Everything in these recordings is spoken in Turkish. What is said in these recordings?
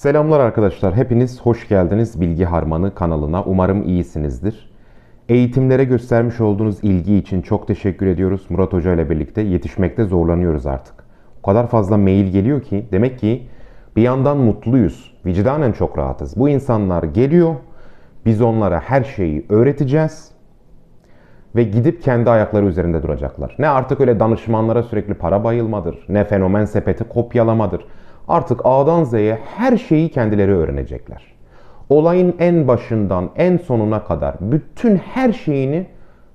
Selamlar arkadaşlar. Hepiniz hoş geldiniz Bilgi Harmanı kanalına. Umarım iyisinizdir. Eğitimlere göstermiş olduğunuz ilgi için çok teşekkür ediyoruz. Murat Hoca ile birlikte yetişmekte zorlanıyoruz artık. O kadar fazla mail geliyor ki demek ki bir yandan mutluyuz. Vicdanen çok rahatız. Bu insanlar geliyor. Biz onlara her şeyi öğreteceğiz ve gidip kendi ayakları üzerinde duracaklar. Ne artık öyle danışmanlara sürekli para bayılmadır, ne fenomen sepeti kopyalamadır. Artık A'dan Z'ye her şeyi kendileri öğrenecekler. Olayın en başından en sonuna kadar bütün her şeyini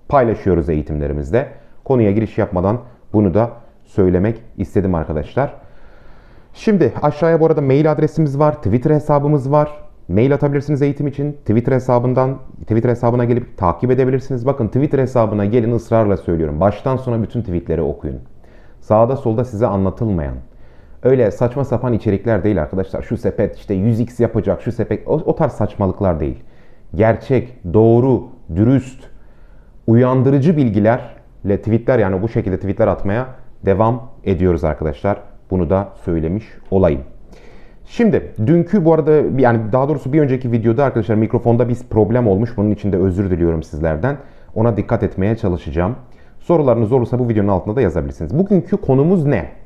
paylaşıyoruz eğitimlerimizde. Konuya giriş yapmadan bunu da söylemek istedim arkadaşlar. Şimdi aşağıya bu arada mail adresimiz var, Twitter hesabımız var. Mail atabilirsiniz eğitim için. Twitter hesabından Twitter hesabına gelip takip edebilirsiniz. Bakın Twitter hesabına gelin ısrarla söylüyorum. Baştan sona bütün tweetleri okuyun. Sağda solda size anlatılmayan, öyle saçma sapan içerikler değil arkadaşlar. Şu sepet işte 100x yapacak, şu sepet o, o tarz saçmalıklar değil. Gerçek, doğru, dürüst, uyandırıcı bilgilerle tweetler yani bu şekilde tweetler atmaya devam ediyoruz arkadaşlar. Bunu da söylemiş olayım. Şimdi dünkü bu arada yani daha doğrusu bir önceki videoda arkadaşlar mikrofonda bir problem olmuş. Bunun için de özür diliyorum sizlerden. Ona dikkat etmeye çalışacağım. Sorularınız olursa bu videonun altında da yazabilirsiniz. Bugünkü konumuz ne?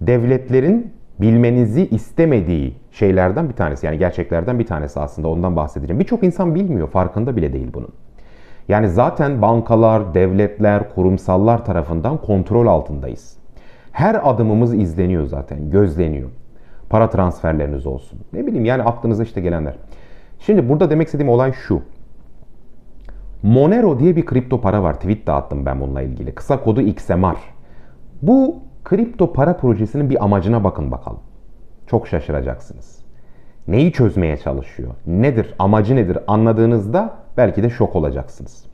Devletlerin bilmenizi istemediği şeylerden bir tanesi. Yani gerçeklerden bir tanesi aslında ondan bahsedeceğim. Birçok insan bilmiyor, farkında bile değil bunun. Yani zaten bankalar, devletler, kurumsallar tarafından kontrol altındayız. Her adımımız izleniyor zaten, gözleniyor. Para transferleriniz olsun. Ne bileyim yani aklınıza işte gelenler. Şimdi burada demek istediğim olay şu. Monero diye bir kripto para var. Tweet de attım ben bununla ilgili. Kısa kodu XMR. Bu kripto para projesinin bir amacına bakın bakalım. Çok şaşıracaksınız. Neyi çözmeye çalışıyor? Nedir? Amacı nedir? Anladığınızda belki de şok olacaksınız.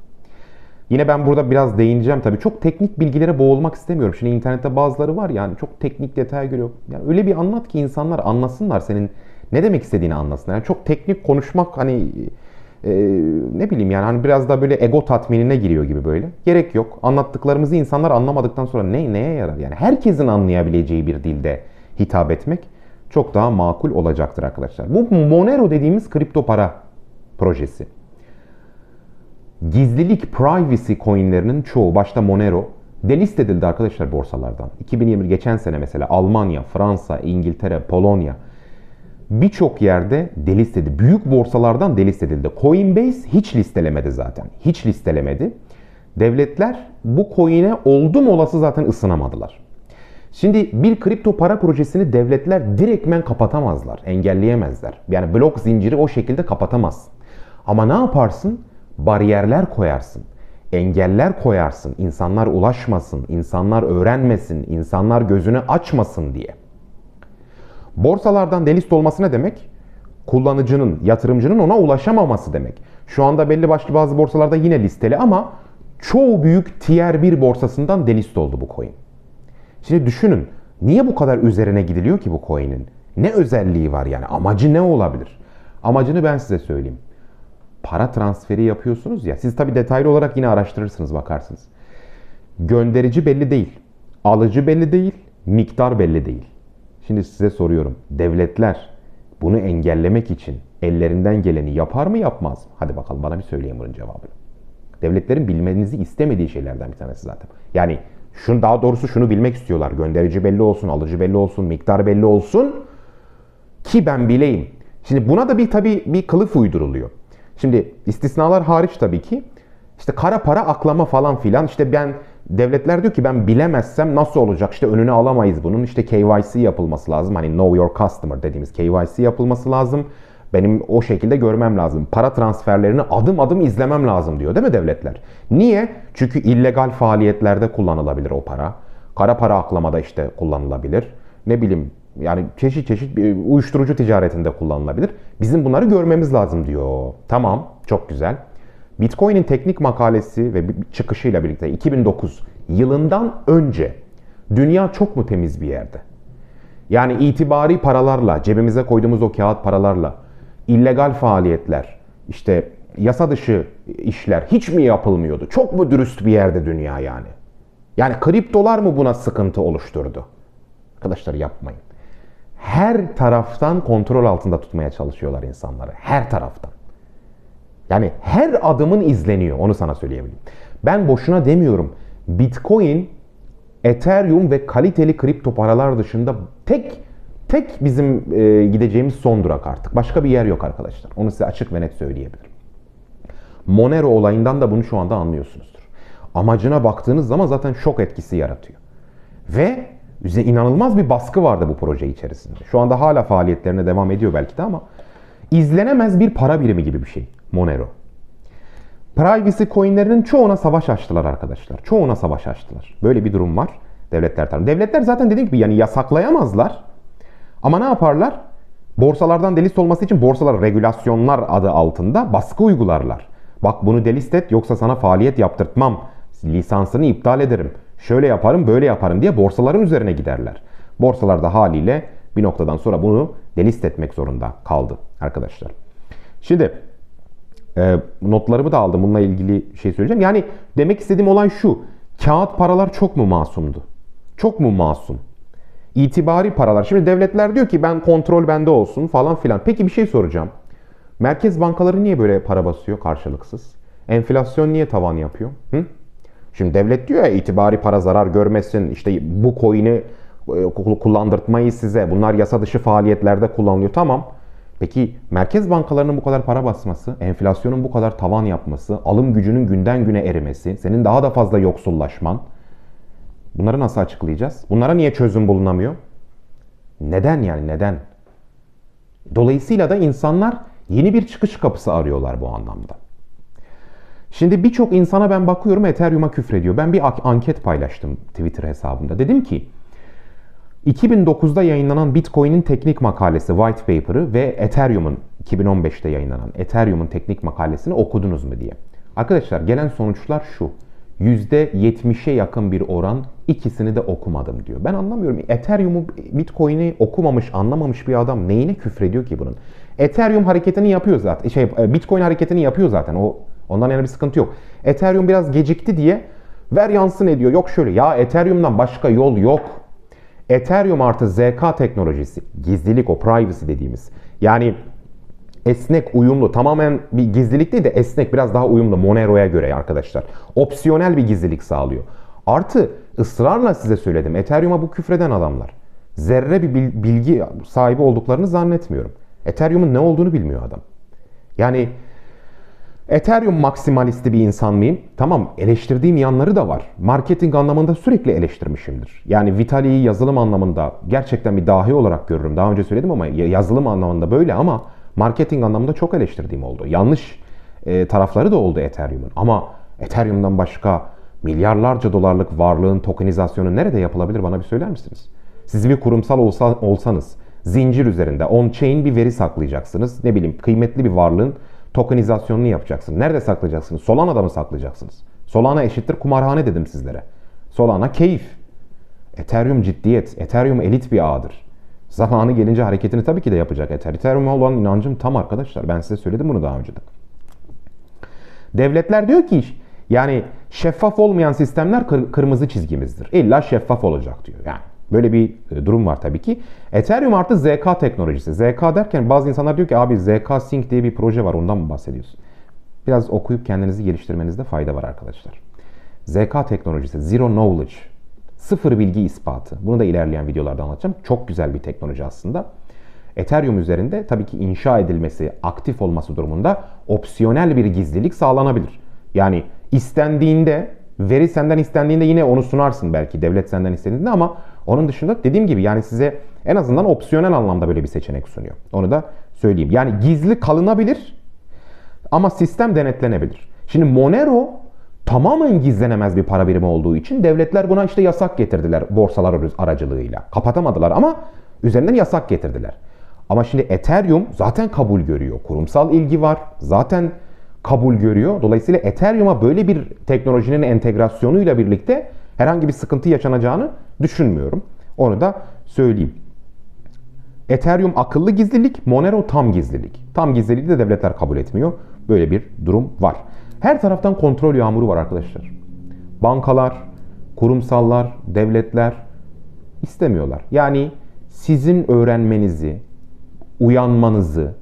Yine ben burada biraz değineceğim tabii. Çok teknik bilgilere boğulmak istemiyorum. Şimdi internette bazıları var yani çok teknik detay görüyor. Yani öyle bir anlat ki insanlar anlasınlar senin ne demek istediğini anlasınlar. Yani çok teknik konuşmak hani e, ne bileyim yani hani biraz da böyle ego tatminine giriyor gibi böyle. Gerek yok. Anlattıklarımızı insanlar anlamadıktan sonra ne neye yarar? Yani herkesin anlayabileceği bir dilde hitap etmek çok daha makul olacaktır arkadaşlar. Bu Monero dediğimiz kripto para projesi. Gizlilik privacy coinlerinin çoğu başta Monero delist edildi arkadaşlar borsalardan. 2020 geçen sene mesela Almanya, Fransa, İngiltere, Polonya birçok yerde delist edildi. Büyük borsalardan delist edildi. Coinbase hiç listelemedi zaten. Hiç listelemedi. Devletler bu coin'e oldum olası zaten ısınamadılar. Şimdi bir kripto para projesini devletler direktmen kapatamazlar, engelleyemezler. Yani blok zinciri o şekilde kapatamazsın. Ama ne yaparsın? Bariyerler koyarsın. Engeller koyarsın. İnsanlar ulaşmasın, insanlar öğrenmesin, insanlar gözünü açmasın diye. Borsalardan delist olması ne demek? Kullanıcının, yatırımcının ona ulaşamaması demek. Şu anda belli başlı bazı borsalarda yine listeli ama çoğu büyük tier 1 borsasından delist oldu bu coin. Şimdi düşünün niye bu kadar üzerine gidiliyor ki bu coin'in? Ne özelliği var yani? Amacı ne olabilir? Amacını ben size söyleyeyim. Para transferi yapıyorsunuz ya. Siz tabi detaylı olarak yine araştırırsınız bakarsınız. Gönderici belli değil. Alıcı belli değil. Miktar belli değil. Şimdi size soruyorum. Devletler bunu engellemek için ellerinden geleni yapar mı yapmaz mı? Hadi bakalım bana bir söyleyin bunun cevabını. Devletlerin bilmenizi istemediği şeylerden bir tanesi zaten. Yani şunu daha doğrusu şunu bilmek istiyorlar. Gönderici belli olsun, alıcı belli olsun, miktar belli olsun ki ben bileyim. Şimdi buna da bir tabii bir kılıf uyduruluyor. Şimdi istisnalar hariç tabii ki işte kara para aklama falan filan işte ben devletler diyor ki ben bilemezsem nasıl olacak? İşte önüne alamayız bunun. İşte KYC yapılması lazım. Hani know your customer dediğimiz KYC yapılması lazım. Benim o şekilde görmem lazım. Para transferlerini adım adım izlemem lazım diyor değil mi devletler? Niye? Çünkü illegal faaliyetlerde kullanılabilir o para. Kara para aklamada işte kullanılabilir. Ne bileyim yani çeşit çeşit uyuşturucu ticaretinde kullanılabilir. Bizim bunları görmemiz lazım diyor. Tamam, çok güzel. Bitcoin'in teknik makalesi ve çıkışıyla birlikte 2009 yılından önce dünya çok mu temiz bir yerde? Yani itibari paralarla, cebimize koyduğumuz o kağıt paralarla illegal faaliyetler, işte yasa dışı işler hiç mi yapılmıyordu? Çok mu dürüst bir yerde dünya yani? Yani kriptolar mı buna sıkıntı oluşturdu? Arkadaşlar yapmayın her taraftan kontrol altında tutmaya çalışıyorlar insanları. Her taraftan. Yani her adımın izleniyor. Onu sana söyleyebilirim. Ben boşuna demiyorum. Bitcoin, Ethereum ve kaliteli kripto paralar dışında tek tek bizim e, gideceğimiz son durak artık. Başka bir yer yok arkadaşlar. Onu size açık ve net söyleyebilirim. Monero olayından da bunu şu anda anlıyorsunuzdur. Amacına baktığınız zaman zaten şok etkisi yaratıyor. Ve bize inanılmaz bir baskı vardı bu proje içerisinde. Şu anda hala faaliyetlerine devam ediyor belki de ama izlenemez bir para birimi gibi bir şey Monero. Privacy coinlerinin çoğuna savaş açtılar arkadaşlar. Çoğuna savaş açtılar. Böyle bir durum var devletler tarafından. Devletler zaten dediğim gibi yani yasaklayamazlar. Ama ne yaparlar? Borsalardan delist olması için borsalar regülasyonlar adı altında baskı uygularlar. Bak bunu delist et yoksa sana faaliyet yaptırtmam. Lisansını iptal ederim. Şöyle yaparım böyle yaparım diye borsaların üzerine giderler. Borsalar da haliyle bir noktadan sonra bunu delist etmek zorunda kaldı arkadaşlar. Şimdi e, notlarımı da aldım. Bununla ilgili şey söyleyeceğim. Yani demek istediğim olay şu. Kağıt paralar çok mu masumdu? Çok mu masum? İtibari paralar. Şimdi devletler diyor ki ben kontrol bende olsun falan filan. Peki bir şey soracağım. Merkez bankaları niye böyle para basıyor karşılıksız? Enflasyon niye tavan yapıyor? Hı? Şimdi devlet diyor ya itibari para zarar görmesin. İşte bu coin'i e, kullandırtmayı size. Bunlar yasa dışı faaliyetlerde kullanılıyor. Tamam. Peki merkez bankalarının bu kadar para basması, enflasyonun bu kadar tavan yapması, alım gücünün günden güne erimesi, senin daha da fazla yoksullaşman. Bunları nasıl açıklayacağız? Bunlara niye çözüm bulunamıyor? Neden yani neden? Dolayısıyla da insanlar yeni bir çıkış kapısı arıyorlar bu anlamda. Şimdi birçok insana ben bakıyorum Ethereum'a küfrediyor. Ben bir anket paylaştım Twitter hesabımda. Dedim ki 2009'da yayınlanan Bitcoin'in teknik makalesi, white paper'ı ve Ethereum'un 2015'te yayınlanan Ethereum'un teknik makalesini okudunuz mu diye. Arkadaşlar gelen sonuçlar şu. %70'e yakın bir oran ikisini de okumadım diyor. Ben anlamıyorum. Ethereum'u, Bitcoin'i okumamış, anlamamış bir adam neyine küfrediyor ki bunun? Ethereum hareketini yapıyor zaten. Şey, Bitcoin hareketini yapıyor zaten. O ondan yana bir sıkıntı yok. Ethereum biraz gecikti diye ver yansın ediyor. Yok şöyle ya Ethereum'dan başka yol yok. Ethereum artı ZK teknolojisi, gizlilik o privacy dediğimiz. Yani esnek, uyumlu, tamamen bir gizlilik değil de esnek, biraz daha uyumlu Monero'ya göre arkadaşlar. Opsiyonel bir gizlilik sağlıyor. Artı ısrarla size söyledim. Ethereum'a bu küfreden adamlar. Zerre bir bilgi sahibi olduklarını zannetmiyorum. Ethereum'un ne olduğunu bilmiyor adam. Yani Ethereum maksimalisti bir insan mıyım? Tamam eleştirdiğim yanları da var. Marketing anlamında sürekli eleştirmişimdir. Yani Vitali'yi yazılım anlamında gerçekten bir dahi olarak görürüm. Daha önce söyledim ama yazılım anlamında böyle ama marketing anlamında çok eleştirdiğim oldu. Yanlış e, tarafları da oldu Ethereum'un. Ama Ethereum'dan başka milyarlarca dolarlık varlığın tokenizasyonu nerede yapılabilir bana bir söyler misiniz? Siz bir kurumsal olsa, olsanız zincir üzerinde on-chain bir veri saklayacaksınız. Ne bileyim kıymetli bir varlığın tokenizasyonunu yapacaksınız. Nerede saklayacaksınız? Solana'da mı saklayacaksınız? Solana eşittir kumarhane dedim sizlere. Solana keyif. Ethereum ciddiyet. Ethereum elit bir ağdır. Zamanı gelince hareketini tabii ki de yapacak Ether. Ethereum'a olan inancım tam arkadaşlar. Ben size söyledim bunu daha önce de. Devletler diyor ki yani şeffaf olmayan sistemler kırmızı çizgimizdir. İlla şeffaf olacak diyor. Yani Böyle bir e, durum var tabii ki. Ethereum artı ZK teknolojisi. ZK derken bazı insanlar diyor ki abi ZK Sync diye bir proje var ondan mı bahsediyorsun? Biraz okuyup kendinizi geliştirmenizde fayda var arkadaşlar. ZK teknolojisi, Zero Knowledge, sıfır bilgi ispatı. Bunu da ilerleyen videolarda anlatacağım. Çok güzel bir teknoloji aslında. Ethereum üzerinde tabii ki inşa edilmesi, aktif olması durumunda opsiyonel bir gizlilik sağlanabilir. Yani istendiğinde, veri senden istendiğinde yine onu sunarsın belki devlet senden istediğinde ama onun dışında dediğim gibi yani size en azından opsiyonel anlamda böyle bir seçenek sunuyor. Onu da söyleyeyim. Yani gizli kalınabilir ama sistem denetlenebilir. Şimdi Monero tamamen gizlenemez bir para birimi olduğu için devletler buna işte yasak getirdiler borsalar aracılığıyla. Kapatamadılar ama üzerinden yasak getirdiler. Ama şimdi Ethereum zaten kabul görüyor. Kurumsal ilgi var. Zaten kabul görüyor. Dolayısıyla Ethereum'a böyle bir teknolojinin entegrasyonuyla birlikte herhangi bir sıkıntı yaşanacağını düşünmüyorum. Onu da söyleyeyim. Ethereum akıllı gizlilik, Monero tam gizlilik. Tam gizliliği de devletler kabul etmiyor. Böyle bir durum var. Her taraftan kontrol yağmuru var arkadaşlar. Bankalar, kurumsallar, devletler istemiyorlar. Yani sizin öğrenmenizi, uyanmanızı,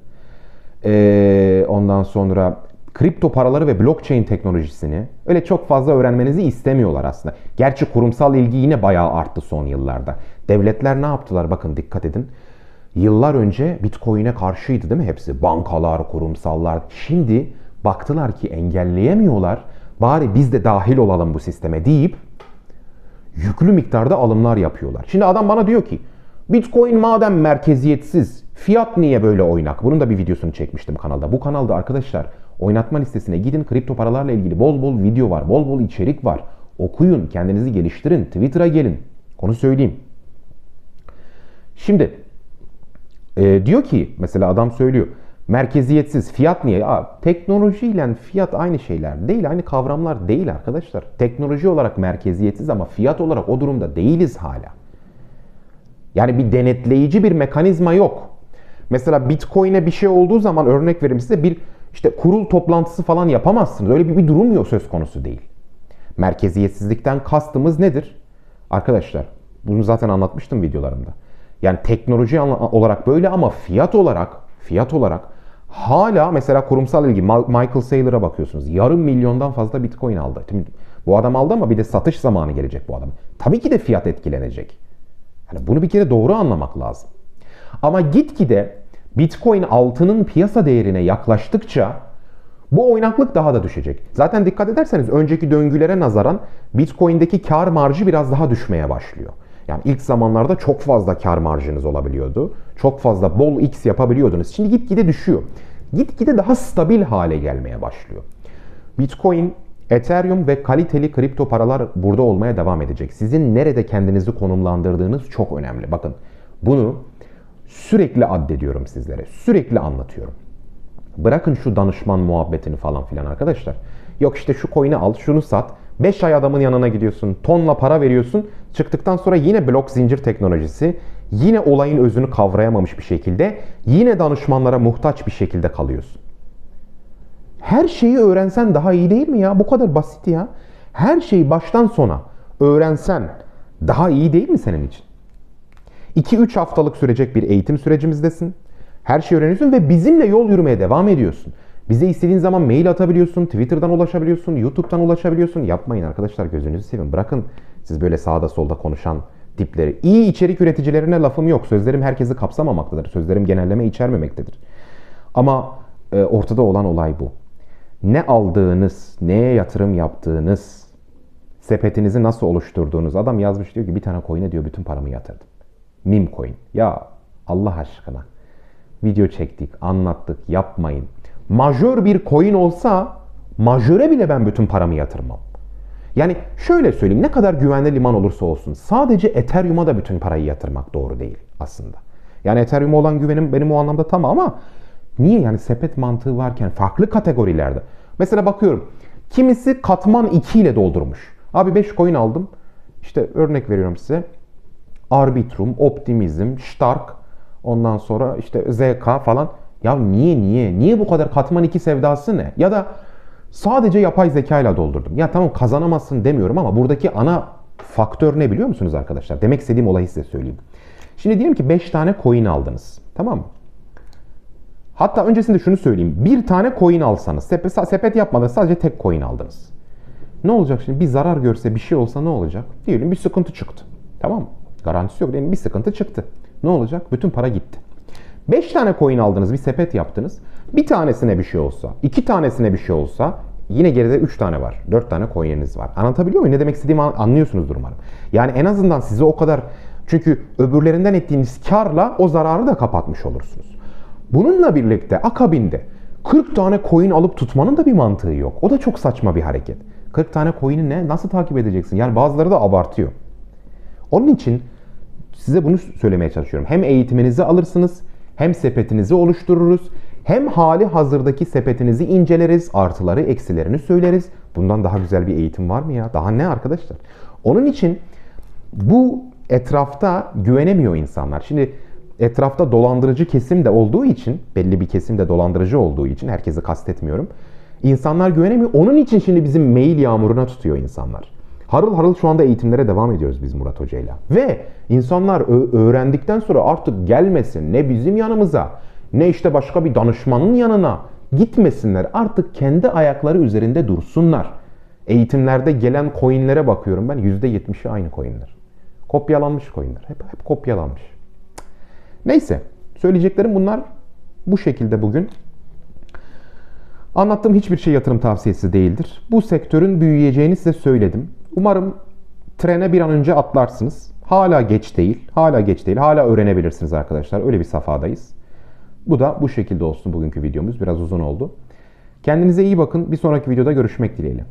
ee, ondan sonra kripto paraları ve blockchain teknolojisini öyle çok fazla öğrenmenizi istemiyorlar aslında. Gerçi kurumsal ilgi yine bayağı arttı son yıllarda. Devletler ne yaptılar? Bakın dikkat edin. Yıllar önce Bitcoin'e karşıydı değil mi hepsi? Bankalar, kurumsallar. Şimdi baktılar ki engelleyemiyorlar. Bari biz de dahil olalım bu sisteme deyip yüklü miktarda alımlar yapıyorlar. Şimdi adam bana diyor ki Bitcoin madem merkeziyetsiz, fiyat niye böyle oynak? Bunun da bir videosunu çekmiştim kanalda. Bu kanalda arkadaşlar oynatma listesine gidin. Kripto paralarla ilgili bol bol video var, bol bol içerik var. Okuyun, kendinizi geliştirin, Twitter'a gelin. Onu söyleyeyim. Şimdi e, diyor ki mesela adam söylüyor merkeziyetsiz fiyat niye? Aa, teknolojiyle fiyat aynı şeyler değil, aynı kavramlar değil arkadaşlar. Teknoloji olarak merkeziyetsiz ama fiyat olarak o durumda değiliz hala. Yani bir denetleyici bir mekanizma yok. Mesela Bitcoin'e bir şey olduğu zaman örnek vereyim size bir işte kurul toplantısı falan yapamazsınız. Öyle bir, bir durum yok söz konusu değil. Merkeziyetsizlikten kastımız nedir? Arkadaşlar bunu zaten anlatmıştım videolarımda. Yani teknoloji olarak böyle ama fiyat olarak fiyat olarak hala mesela kurumsal ilgi Michael Saylor'a bakıyorsunuz. Yarım milyondan fazla Bitcoin aldı. Şimdi bu adam aldı ama bir de satış zamanı gelecek bu adam. Tabii ki de fiyat etkilenecek. Yani bunu bir kere doğru anlamak lazım. Ama gitgide Bitcoin altının piyasa değerine yaklaştıkça bu oynaklık daha da düşecek. Zaten dikkat ederseniz önceki döngülere nazaran Bitcoin'deki kar marjı biraz daha düşmeye başlıyor. Yani ilk zamanlarda çok fazla kar marjınız olabiliyordu. Çok fazla bol X yapabiliyordunuz. Şimdi gitgide düşüyor. Gitgide daha stabil hale gelmeye başlıyor. Bitcoin, Ethereum ve kaliteli kripto paralar burada olmaya devam edecek. Sizin nerede kendinizi konumlandırdığınız çok önemli. Bakın bunu sürekli addediyorum sizlere. Sürekli anlatıyorum. Bırakın şu danışman muhabbetini falan filan arkadaşlar. Yok işte şu coin'i al, şunu sat. 5 ay adamın yanına gidiyorsun, tonla para veriyorsun. Çıktıktan sonra yine blok zincir teknolojisi, yine olayın özünü kavrayamamış bir şekilde, yine danışmanlara muhtaç bir şekilde kalıyorsun. Her şeyi öğrensen daha iyi değil mi ya? Bu kadar basit ya. Her şeyi baştan sona öğrensen daha iyi değil mi senin için? 2-3 haftalık sürecek bir eğitim sürecimizdesin. Her şeyi öğreniyorsun ve bizimle yol yürümeye devam ediyorsun. Bize istediğin zaman mail atabiliyorsun, Twitter'dan ulaşabiliyorsun, YouTube'dan ulaşabiliyorsun. Yapmayın arkadaşlar gözünüzü sevin. Bırakın siz böyle sağda solda konuşan tipleri. İyi içerik üreticilerine lafım yok. Sözlerim herkesi kapsamamaktadır. Sözlerim genelleme içermemektedir. Ama e, ortada olan olay bu. Ne aldığınız, neye yatırım yaptığınız, sepetinizi nasıl oluşturduğunuz. Adam yazmış diyor ki bir tane coin'e diyor bütün paramı yatırdım. Meme coin. Ya Allah aşkına. Video çektik, anlattık, yapmayın majör bir coin olsa majöre bile ben bütün paramı yatırmam. Yani şöyle söyleyeyim ne kadar güvenli liman olursa olsun sadece Ethereum'a da bütün parayı yatırmak doğru değil aslında. Yani Ethereum'a olan güvenim benim o anlamda tam ama niye yani sepet mantığı varken farklı kategorilerde. Mesela bakıyorum kimisi katman 2 ile doldurmuş. Abi 5 coin aldım. İşte örnek veriyorum size. Arbitrum, Optimism, Stark, ondan sonra işte ZK falan. Ya niye niye? Niye bu kadar katman 2 sevdası ne? Ya da sadece yapay zeka ile doldurdum. Ya tamam kazanamazsın demiyorum ama buradaki ana faktör ne biliyor musunuz arkadaşlar? Demek istediğim olayı size söyleyeyim. Şimdi diyelim ki 5 tane coin aldınız. Tamam mı? Hatta öncesinde şunu söyleyeyim. Bir tane coin alsanız, sepet, sepet yapmadınız sadece tek coin aldınız. Ne olacak şimdi? Bir zarar görse bir şey olsa ne olacak? Diyelim bir sıkıntı çıktı. Tamam mı? Garantisi yok. Diyelim bir sıkıntı çıktı. Ne olacak? Bütün para gitti. 5 tane coin aldınız, bir sepet yaptınız. Bir tanesine bir şey olsa, iki tanesine bir şey olsa yine geride 3 tane var. 4 tane coin'iniz var. Anlatabiliyor muyum? Ne demek istediğimi anlıyorsunuzdur umarım. Yani en azından size o kadar çünkü öbürlerinden ettiğiniz karla o zararı da kapatmış olursunuz. Bununla birlikte akabinde 40 tane coin alıp tutmanın da bir mantığı yok. O da çok saçma bir hareket. 40 tane coin'i ne? Nasıl takip edeceksin? Yani bazıları da abartıyor. Onun için size bunu söylemeye çalışıyorum. Hem eğitiminizi alırsınız hem sepetinizi oluştururuz hem hali hazırdaki sepetinizi inceleriz, artıları, eksilerini söyleriz. Bundan daha güzel bir eğitim var mı ya? Daha ne arkadaşlar? Onun için bu etrafta güvenemiyor insanlar. Şimdi etrafta dolandırıcı kesim de olduğu için, belli bir kesim de dolandırıcı olduğu için, herkesi kastetmiyorum. İnsanlar güvenemiyor. Onun için şimdi bizim mail yağmuruna tutuyor insanlar. Harıl harıl şu anda eğitimlere devam ediyoruz biz Murat Hoca'yla. Ve insanlar öğrendikten sonra artık gelmesin ne bizim yanımıza ne işte başka bir danışmanın yanına gitmesinler. Artık kendi ayakları üzerinde dursunlar. Eğitimlerde gelen coinlere bakıyorum ben %70'i aynı coinler. Kopyalanmış coinler. Hep, hep kopyalanmış. Neyse söyleyeceklerim bunlar bu şekilde bugün. Anlattığım hiçbir şey yatırım tavsiyesi değildir. Bu sektörün büyüyeceğini size söyledim. Umarım trene bir an önce atlarsınız. Hala geç değil. Hala geç değil. Hala öğrenebilirsiniz arkadaşlar. Öyle bir safhadayız. Bu da bu şekilde olsun bugünkü videomuz. Biraz uzun oldu. Kendinize iyi bakın. Bir sonraki videoda görüşmek dileğiyle.